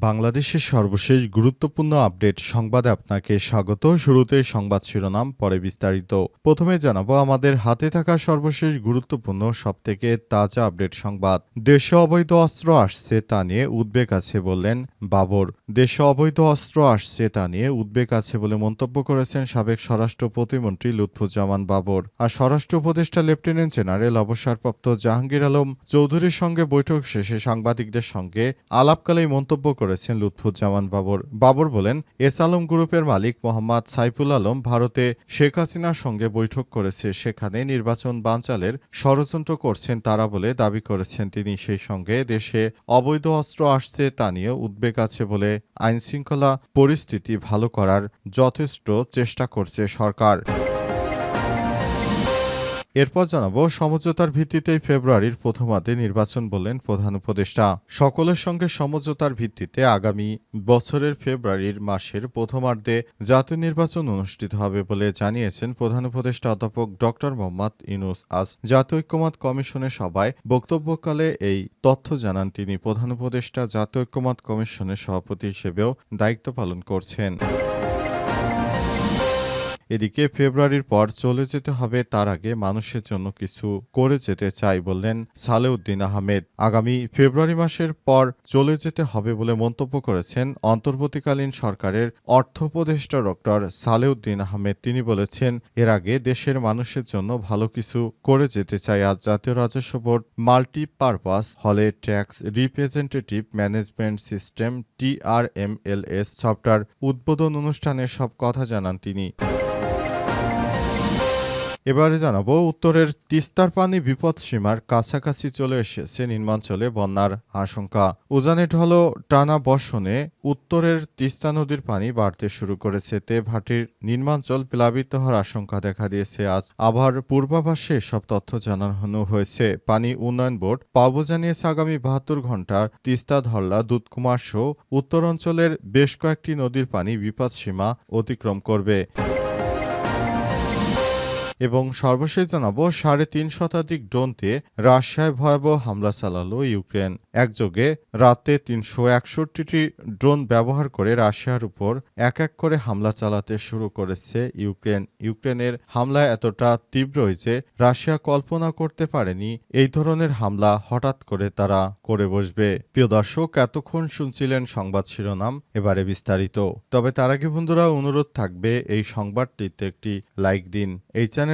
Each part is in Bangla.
বাংলাদেশের সর্বশেষ গুরুত্বপূর্ণ আপডেট সংবাদে আপনাকে স্বাগত। শুরুতে সংবাদ শিরোনাম, পরে বিস্তারিত। প্রথমে জানাব, আমাদের হাতে থাকা সর্বশেষ গুরুত্বপূর্ণ, সবথেকে তাজা আপডেট সংবাদ। দেশে অবৈধ অস্ত্র আসছে তা নিয়ে উদ্বেগ আছে বললেন বাবর। দেশে অবৈধ অস্ত্র আসছে তা নিয়ে উদ্বেগ আছে বলে মন্তব্য করেছেন সাবেক স্বরাষ্ট্র প্রতিমন্ত্রী লুৎফুজ্জামান বাবর। আর স্বরাষ্ট্র উপদেষ্টা লেফটেন্যান্ট জেনারেল অবসরপ্রাপ্ত জাহাঙ্গীর আলম চৌধুরীর সঙ্গে বৈঠক শেষে সাংবাদিকদের সঙ্গে আলাপকালেই মন্তব্য করেছেন লুৎফুজ্জামান বাবর। বাবর বলেন, এস আলম গ্রুপের মালিক মোহাম্মদ সাইফুল আলম ভারতে শেখ হাসিনার সঙ্গে বৈঠক করেছে। সেখানে নির্বাচন বানচালের ষড়যন্ত্র করছেন তারা বলে দাবি করেছেন তিনি। সেই সঙ্গে দেশে অবৈধ অস্ত্র আসছে তা নিয়ে উদ্বেগ আছে বলে আইনশৃঙ্খলা পরিস্থিতি ভালো করার যথেষ্ট চেষ্টা করছে সরকার। এরপর জানাব, সমঝোতার ভিত্তিতেই ফেব্রুয়ারির প্রথমার্ধে নির্বাচন বললেন প্রধান উপদেষ্টা। সকলের সঙ্গে সমঝোতার ভিত্তিতে আগামী বছরের ফেব্রুয়ারির মাসের প্রথমার্ধে জাতীয় নির্বাচন অনুষ্ঠিত হবে বলে জানিয়েছেন প্রধান উপদেষ্টা অধ্যাপক ড মোহাম্মদ ইনুস আজ জাতীয় ঐক্যমত কমিশনের সভায় বক্তব্যকালে এই তথ্য জানান তিনি। প্রধান উপদেষ্টা জাতীয় ঐক্যমত কমিশনের সভাপতি হিসেবেও দায়িত্ব পালন করছেন। এদিকে ফেব্রুয়ারির পর চলে যেতে হবে, তার আগে মানুষের জন্য কিছু করে যেতে চাই বললেন সালেউদ্দিন আহমেদ। আগামী ফেব্রুয়ারি মাসের পর চলে যেতে হবে বলে মন্তব্য করেছেন অন্তর্বর্তীকালীন সরকারের অর্থ উপদেষ্টা ডক্টর সালেউদ্দিন আহমেদ। তিনি বলেছেন, এর আগে দেশের মানুষের জন্য ভালো কিছু করে যেতে চাই। আজ জাতীয় রাজস্ব বোর্ড মাল্টি পারপাস হলে tax representative management system TRMLS software উদ্বোধন অনুষ্ঠানে সব কথা জানান তিনি। এবারে জানাব, উত্তরের তিস্তার পানি বিপদসীমার কাছাকাছি চলে এসেছে নিম্নাঞ্চলে বন্যার আশঙ্কা। উজানে ঢল টানা বর্ষণে উত্তরের তিস্তা নদীর পানি বাড়তে শুরু করেছে। তে ভাটির নিম্নাঞ্চল প্লাবিত হওয়ার আশঙ্কা দেখা দিয়েছে। আজ আবার পূর্বাভাসে সব তথ্য জানানো হয়েছে। পানি উন্নয়ন বোর্ড পাবো জানিয়েছে, আগামী বাহাত্তর ঘণ্টা তিস্তা ধরলা দুধকুমার সহ উত্তর অঞ্চলের বেশ কয়েকটি নদীর পানি বিপদ সীমা অতিক্রম করবে। এবং সর্বশেষ জানাব, সাড়ে তিন শতাধিক ড্রোন দিয়ে রাশিয়ায় ভয়াবহ হামলা চালালো ইউক্রেন। একযোগে রাতে তিনশো একষট্টিটি ড্রোন ব্যবহার করে রাশিয়ার উপর এক এক করে হামলা চালাতে শুরু করেছে ইউক্রেন। ইউক্রেনের হামলা এতটা তীব্র যে রাশিয়া কল্পনা করতে পারেনি এই ধরনের হামলা হঠাৎ করে তারা করে বসবে। প্রিয় দর্শক, এতক্ষণ শুনছিলেন সংবাদ শিরোনাম, এবারে বিস্তারিত। তবে তার আগে বন্ধুরা, অনুরোধ থাকবে এই সংবাদটিতে একটি লাইক দিন। এই চ্যানেলে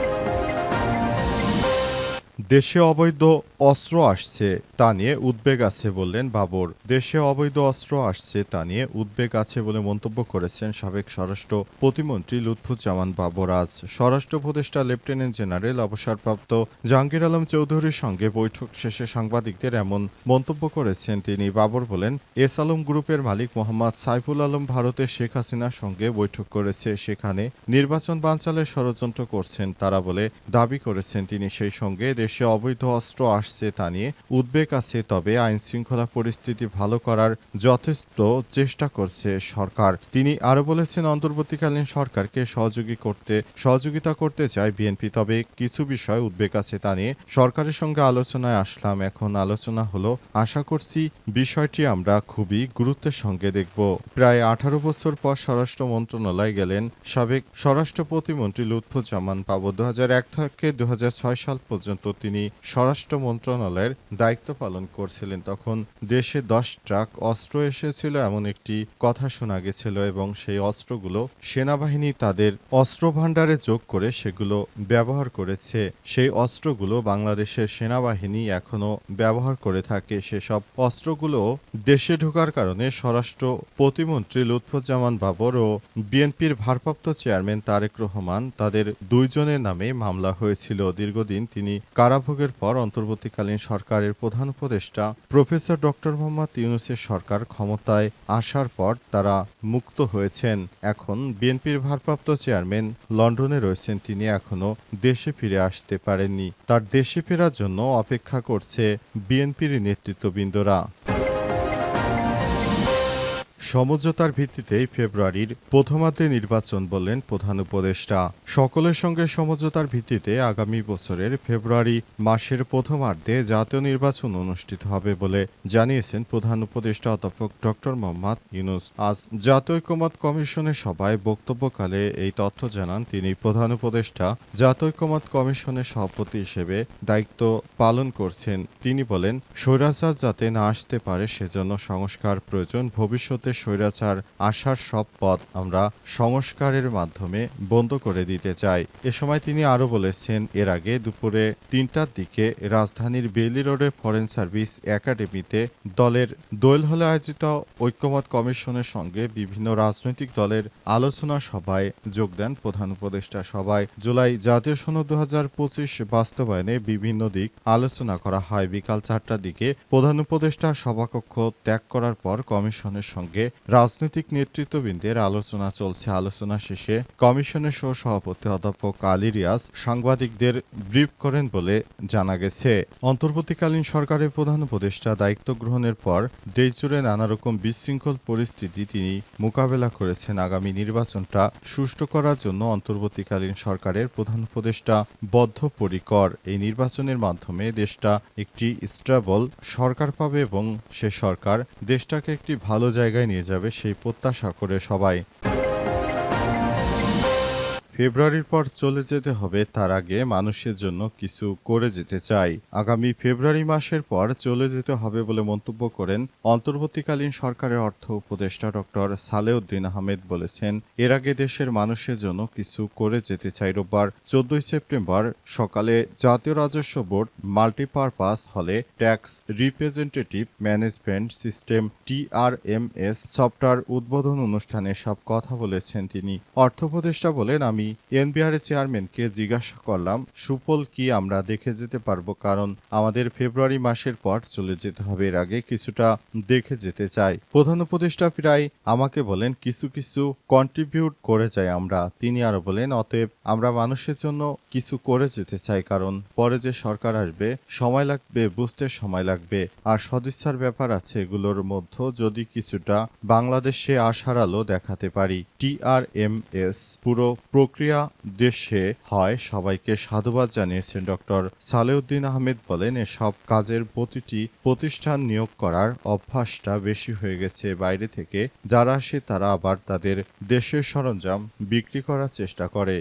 দেশে অবৈধ অস্ত্র আসছে, তা নিয়ে উদ্বেগ আছে বললেন বাবর। দেশে অবৈধ অস্ত্র আসছে, তা নিয়ে উদ্বেগ আছে বলে মন্তব্য করেছেন সাবেক স্বরাষ্ট্র প্রতিমন্ত্রী লুৎফুজ্জামান বাবর। আজ স্বরাষ্ট্র উপদেষ্টা, লেফটেন্যান্ট জেনারেল, অবসরপ্রাপ্ত জাহাঙ্গীর আলম চৌধুরীর সঙ্গে বৈঠক শেষে সাংবাদিকদের এমন মন্তব্য করেছেন তিনি। বাবর বলেন, এস আলম গ্রুপের মালিক মোহাম্মদ সাইফুল আলম ভারতের শেখ হাসিনার সঙ্গে বৈঠক করেছে, সেখানে নির্বাচন বানচালের ষড়যন্ত্র করছেন তারা বলে দাবি করেছেন তিনি। সেই সঙ্গে দেশে অবৈধ অস্ত্র আসছে তা নিয়ে উদ্বেগ আছে, তবে আইন শৃঙ্খলা পরিস্থিতি ভালো করার যথেষ্ট চেষ্টা করছে সরকার। তিনি আরও বলেছেন, অন্তর্বর্তীকালীন সরকারকে সহযোগী করতে, সহযোগিতা করতে চায় বিএনপি, তবে কিছু বিষয় উদ্বেগ আছে তা নিয়ে সরকারের সঙ্গে আলোচনায় আসলাম। এখন আলোচনা হলো, আশা করছি বিষয়টি আমরা খুবই গুরুত্বের সঙ্গে দেখব। প্রায় আঠারো বছর পর স্বরাষ্ট্র মন্ত্রণালয়ে গেলেন সাবেক স্বরাষ্ট্র প্রতিমন্ত্রী লুৎফুজ্জামান। পাবো দু হাজার এক থেকে দু হাজার ছয় সাল পর্যন্ত তিনি স্বরাষ্ট্র মন্ত্রণালয়ের দায়িত্ব পালন করছিলেন। তখন দেশে দশ ট্রাক অস্ত্র এসেছিল, এমন একটি কথা শোনা গেছিল এবং সেই অস্ত্রগুলো সেনাবাহিনী তাদের অস্ত্র ভাণ্ডারে যোগ করে সেগুলো ব্যবহার করেছে। সেই অস্ত্রগুলো বাংলাদেশের সেনাবাহিনী এখনও ব্যবহার করে থাকে। সেসব অস্ত্রগুলো দেশে ঢোকার কারণে স্বরাষ্ট্র প্রতিমন্ত্রী লুৎফুজ্জামান বাবর ও বিএনপির ভারপ্রাপ্ত চেয়ারম্যান তারেক রহমান তাদের দুইজনের নামে মামলা হয়েছিল। দীর্ঘদিন তিনি কারাভোগের পর অন্তর্বর্তীকালীন সরকারের প্রধান উপদেষ্টা প্রফেসর ডক্টর মোহাম্মদ ইউনুসের সরকার ক্ষমতায় আসার পর তারা মুক্ত হয়েছেন। এখন বিএনপির ভারপ্রাপ্ত চেয়ারম্যান লন্ডনে রয়েছেন। তিনি এখনও দেশে ফিরে আসতে পারেননি। তার দেশে ফেরার জন্য অপেক্ষা করছে বিএনপির নেতৃত্ববৃন্দরা। সমঝোতার ভিত্তিতে ফেব্রুয়ারির প্রথমার্ধে নির্বাচন বললেন প্রধান উপদেষ্টা। সকলের সঙ্গে সমঝোতার ভিত্তিতে আগামী বছরের ফেব্রুয়ারি মাসের প্রথমার্ধে জাতীয় নির্বাচন অনুষ্ঠিত হবে বলে জানিয়েছেন প্রধান উপদেষ্টা অধ্যাপক ডক্টর মোহাম্মদ ইউনুস। আজ জাতীয় ঐক্যমত কমিশনের সভায় বক্তব্যকালে এই তথ্য জানান তিনি। প্রধান উপদেষ্টা জাতীয় ঐক্যমত কমিশনের সভাপতি হিসেবে দায়িত্ব পালন করছেন। তিনি বলেন, স্বৈরাচার যাতে না আসতে পারে, সেজন্য সংস্কার প্রয়োজন, ভবিষ্যতে স্বৈরাচার আসার সব পথ আমরা সংস্কারের মাধ্যমে বন্ধ করে দিতে চাই। এ সময় তিনি আরও বলেছেন, এর আগে দুপুরে তিনটার দিকে রাজধানীর বেইলি রোডে ফরেন সার্ভিস একাডেমিতে দলের দোয়েল হলে আয়োজিত ঐক্যমত কমিশনের সঙ্গে বিভিন্ন রাজনৈতিক দলের আলোচনা সভায় যোগ দেন প্রধান উপদেষ্টা। সভায় জুলাই জাতীয় সনদ দু হাজার পঁচিশ বাস্তবায়নে বিভিন্ন দিক আলোচনা করা হয়। বিকাল চারটার দিকে প্রধান উপদেষ্টা সভাকক্ষ ত্যাগ করার পর কমিশনের সঙ্গে রাজনৈতিক নেতৃত্ববৃন্দের আলোচনা চলছে। আলোচনা শেষে কমিশনের সহ সভাপতি অধ্যাপক আলী রিয়াজ সাংবাদিকদের ব্রিফ করেন বলে জানা গেছে। অন্তর্বর্তীকালীন সরকারের প্রধান উপদেষ্টা দায়িত্ব গ্রহণের পর দেশজুড়ে নানা রকম বিশৃঙ্খল পরিস্থিতি তিনি মোকাবেলা করেছেন। আগামী নির্বাচনটা সুষ্ঠু করার জন্য অন্তর্বর্তীকালীন সরকারের প্রধান উপদেষ্টা বদ্ধপরিকর। এই নির্বাচনের মাধ্যমে দেশটা একটি স্ট্রাবল সরকার পাবে এবং সে সরকার দেশটাকে একটি ভালো জায়গায় নিয়ে যাবে সেই প্রত্যাশা করে সবাই। ফেব্রুয়ারির পর চলে যেতে হবে, তার আগে মানুষের জন্য কিছু করে যেতে চাই। আগামী ফেব্রুয়ারি মাসের পর চলে যেতে হবে বলে মন্তব্য করেন অন্তর্বর্তীকালীন সরকারের অর্থ উপদেষ্টা ডক্টর সালেউদ্দিন আহমেদ বলেছেন, এর আগে দেশের মানুষের জন্য কিছু করে যেতে চাই রোববার। চোদ্দই সেপ্টেম্বর সকালে জাতীয় রাজস্ব বোর্ড মাল্টিপারপাস হলে tax representative management system TRMS software উদ্বোধন অনুষ্ঠানে সব কথা বলেছেন তিনি। অর্থ উপদেষ্টা বলেন, আমি এনবিআর চেয়ারম্যানকে জিজ্ঞাসা করলাম, সুফল কি আমরা দেখে যেতে পারব? কারণ আমাদের ফেব্রুয়ারি মাসের পর চলে যেতে হবে। এর আগে কিছুটা দেখে যেতে চাই। প্রধান উপদেষ্টা প্রায় আমাকে বলেন, কিছু কিছু কন্ট্রিবিউট করে যাই আমরা। তিনি আরও বলেন, অতএব আমরা মানুষের জন্য কিছু করে যেতে চাই, কারণ পরে যে সরকার আসবে, সময় লাগবে, বুঝতে সময় লাগবে। আর সদিচ্ছার ব্যাপার আছে, এগুলোর মধ্যে যদি কিছুটা বাংলাদেশে আশার আলো দেখাতে পারি। টিআরএমএস পুরো প্রক্রিয়া দেশে হয়, সবাইকে সাধুবাদ জানিয়েছেন ডক্টর সালেউদ্দিন আহমেদ বলেন, এসব কাজের প্রতিটি প্রতিষ্ঠান নিয়োগ করার অভ্যাসটা বেশি হয়ে গেছে বাইরে থেকে, যারা আসে তারা আবার তাদের দেশের সরঞ্জাম বিক্রি করার চেষ্টা করে।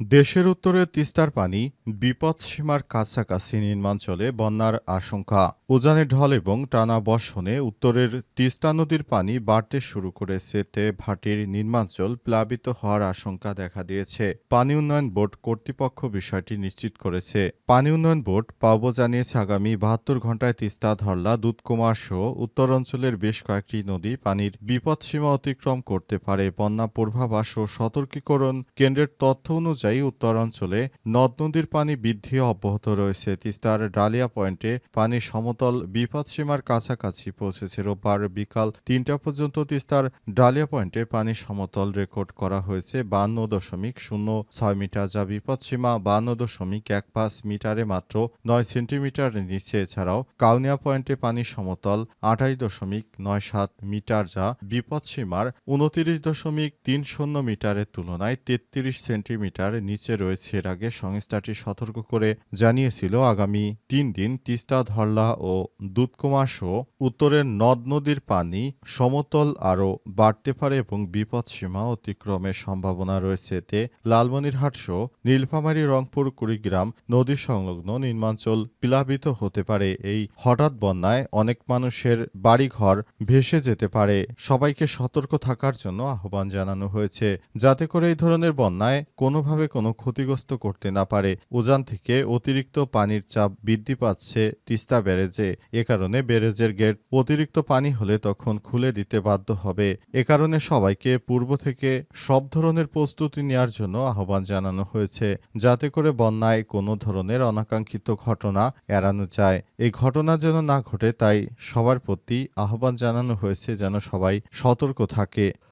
দেশের উত্তরে তিস্তার পানি বিপদসীমার কাছাকাছি নির্মাঞ্চলে বন্যার আশঙ্কা। উজানে ঢল এবং টানা বর্ষণে উত্তরের তিস্তা নদীর পানি বাড়তে শুরু করেছে তে ভাটির নির্মাঞ্চল প্লাবিত হওয়ার আশঙ্কা দেখা দিয়েছে। পানি উন্নয়ন বোর্ড কর্তৃপক্ষ বিষয়টি নিশ্চিত করেছে। পানি উন্নয়ন বোর্ড পাওবো জানিয়েছে, আগামী বাহাত্তর ঘণ্টায় তিস্তা, ধরলা, দুধকুমার সহ উত্তর অঞ্চলের বেশ কয়েকটি নদী পানির বিপদসীমা অতিক্রম করতে পারে। বন্যা পূর্বাভাস ও সতর্কীকরণ কেন্দ্রের তথ্য অনুযায়ী উত্তরাঞ্চলে নদ নদীর পানি বৃদ্ধি অব্যাহত রয়েছে। তিস্তার ডালিয়া পয়েন্টে পানি সমতল বিপদসীমার কাছাকাছি পৌঁছেছে। রোববার বিকাল তিনটা পর্যন্ত তিস্তার ডালিয়া পয়েন্টে পানি সমতল রেকর্ড করা হয়েছে। বান্ন দশমিক শূন্য ছয় মিটার যা বিপদসীমা বান্ন দশমিক এক পাঁচ মিটারে মাত্র নয় সেন্টিমিটার নিচে। এছাড়াও কাউনিয়া পয়েন্টে পানি সমতল আঠাশ দশমিক নয় সাত মিটার যা বিপদসীমার উনতিরিশ দশমিক তিন শূন্য মিটারের তুলনায় তেত্রিশ সেন্টিমিটার নিচে রয়েছে। এর আগে সংস্থাটি সতর্ক করে জানিয়েছিল, আগামী তিন দিন তিস্তা, ধরলা ও দুধকুমার সহ উত্তরের নদ নদীর পানি সমতল আরও বাড়তে পারে এবং বিপদসীমা অতিক্রমের সম্ভাবনা রয়েছে। এতে লালমনিরহাট সহ নীলফামারী, রংপুর, কুড়িগ্রাম নদী সংলগ্ন নির্মাঞ্চল প্লাবিত হতে পারে। এই হঠাৎ বন্যায় অনেক মানুষের বাড়িঘর ভেসে যেতে পারে। সবাইকে সতর্ক থাকার জন্য আহ্বান জানানো হয়েছে। যাতে করে এই ধরনের বন্যায় কোনোভাবে কোনো ক্ষতিগ্রস্ত করতে না পারে উজান থেকে অতিরিক্ত পানির চাপ বৃদ্ধি পাচ্ছে তিস্তা ব্যারেজে। এ কারণে ব্যারেজের গেট অতিরিক্ত পানি হলে তখন খুলে দিতে বাধ্য হবে। এ কারণে সবাইকে পূর্ব থেকে সব ধরনের প্রস্তুতি নেওয়ার জন্য আহ্বান জানানো হয়েছে, যাতে করে বন্যায় কোনো ধরনের অনাকাঙ্ক্ষিত ঘটনা এড়ানো যায়। এই ঘটনা যেন না ঘটে, তাই সবার প্রতি আহ্বান জানানো হয়েছে যেন সবাই সতর্ক থাকে।